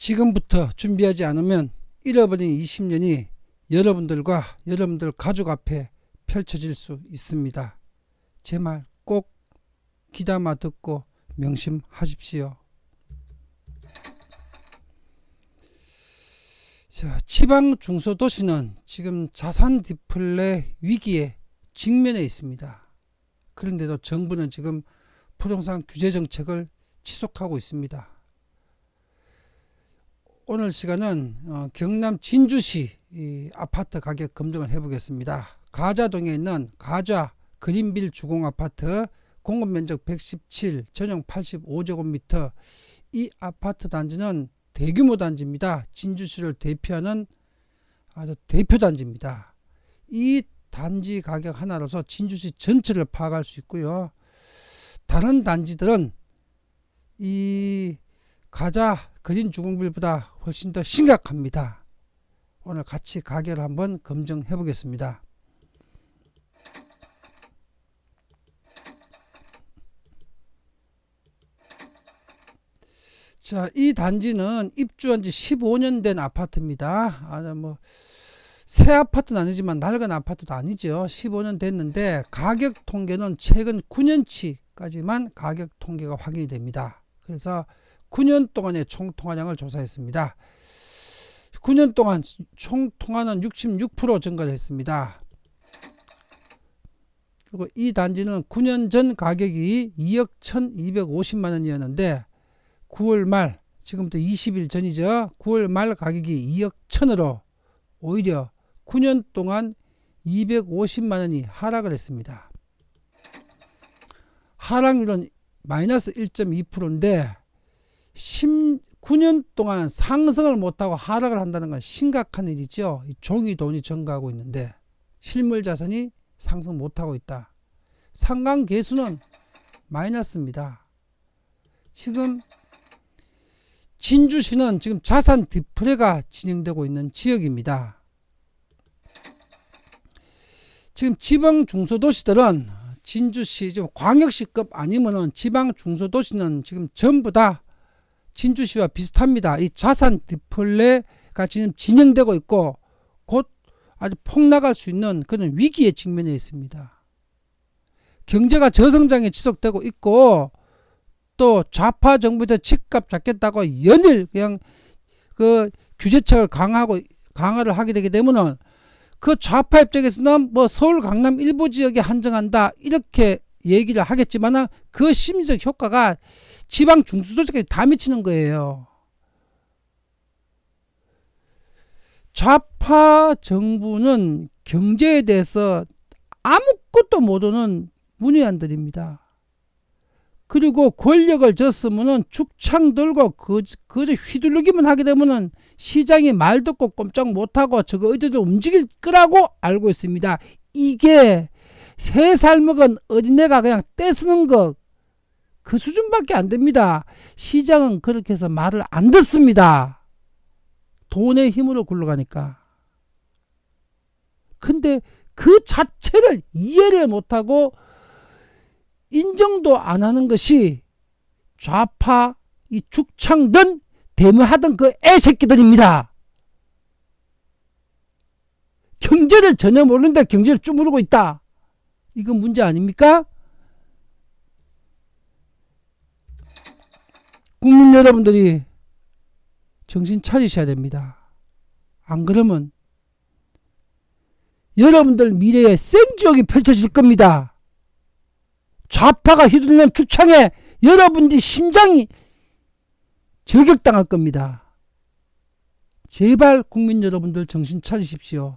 지금부터 준비하지 않으면 잃어버린 20년이 여러분들과 여러분들 가족 앞에 펼쳐질 수 있습니다. 제 말 꼭 귀담아 듣고 명심하십시오. 자, 지방 중소도시는 지금 자산 디플레 위기에 직면해 있습니다. 그런데도 정부는 지금 부동산 규제 정책을 지속하고 있습니다. 오늘 시간은 어, 경남 진주시 이 아파트 가격 검증을 해보겠습니다. 가자동에 있는 가자 그린빌 주공 아파트 공급 면적 117, 전용 85제곱미터 이 아파트 단지는 대규모 단지입니다. 진주시를 대표하는 아주 대표 단지입니다. 이 단지 가격 하나로서 진주시 전체를 파악할 수 있고요. 다른 단지들은 이 가자 그린 주공빌보다 훨씬 더 심각합니다. 오늘 같이 가격을 한번 검증해 보겠습니다. 자, 이 단지는 입주한 지 15년 된 아파트입니다. 아, 뭐, 새 아파트는 아니지만 낡은 아파트도 아니죠. 15년 됐는데 가격 통계는 최근 9년치까지만 가격 통계가 확인이 됩니다. 그래서 9년 동안의 총 통화량을 조사했습니다. 9년 동안 총 통화는 66% 증가했습니다. 그리고 이 단지는 9년 전 가격이 2억 1,250만 원이었는데 9월 말 지금부터 20일 전이죠. 9월 말 가격이 2억 1천으로 오히려 9년 동안 250만 원이 하락을 했습니다. 하락률은 마이너스 1.2%인데 9년 동안 상승을 못하고 하락을 한다는 건 심각한 일이죠. 이 종이 돈이 증가하고 있는데 실물 자산이 상승 못하고 있다. 상강 개수는 마이너스입니다. 지금 진주시는 지금 자산 디플레가 진행되고 있는 지역입니다. 지금 지방 중소도시들은 진주시 지금 광역시급 아니면은 지방 중소도시는 지금 전부 다 진주시와 비슷합니다. 이 자산 디플레가 지금 진행되고 있고 곧 아주 폭락할 수 있는 그런 위기에 직면해 있습니다. 경제가 저성장에 지속되고 있고 또 좌파 정부에서 집값 잡겠다고 연일 그냥 그 규제책을 강하고 강화를 하게 되게 되면은 그 좌파 입장에서는 뭐 서울 강남 일부 지역에 한정한다 이렇게 얘기를 하겠지만은 그 심리적 효과가 지방 중수도시까지 다 미치는 거예요. 좌파 정부는 경제에 대해서 아무것도 모르는 문외한들입니다. 그리고 권력을 졌으면은 축창 들고 그저, 그저 휘둘르기만 하게 되면은 시장이 말 듣고 꼼짝 못하고 저거 어디도 움직일 거라고 알고 있습니다. 이게 세 살 먹은 어린애가 그냥 떼쓰는 거 그 수준밖에 안 됩니다. 시장은 그렇게 해서 말을 안 듣습니다. 돈의 힘으로 굴러가니까. 근데 그 자체를 이해를 못하고 인정도 안 하는 것이 좌파 이 축창든 대무하던 그 애새끼들입니다. 경제를 전혀 모르는데 경제를 쭈무르고 있다. 이건 문제 아닙니까? 국민 여러분들이 정신 차리셔야 됩니다. 안 그러면 여러분들 미래에 생지옥이 펼쳐질 겁니다. 좌파가 휘둘리는 축창에 여러분들이 심장이 저격당할 겁니다. 제발 국민 여러분들 정신 차리십시오.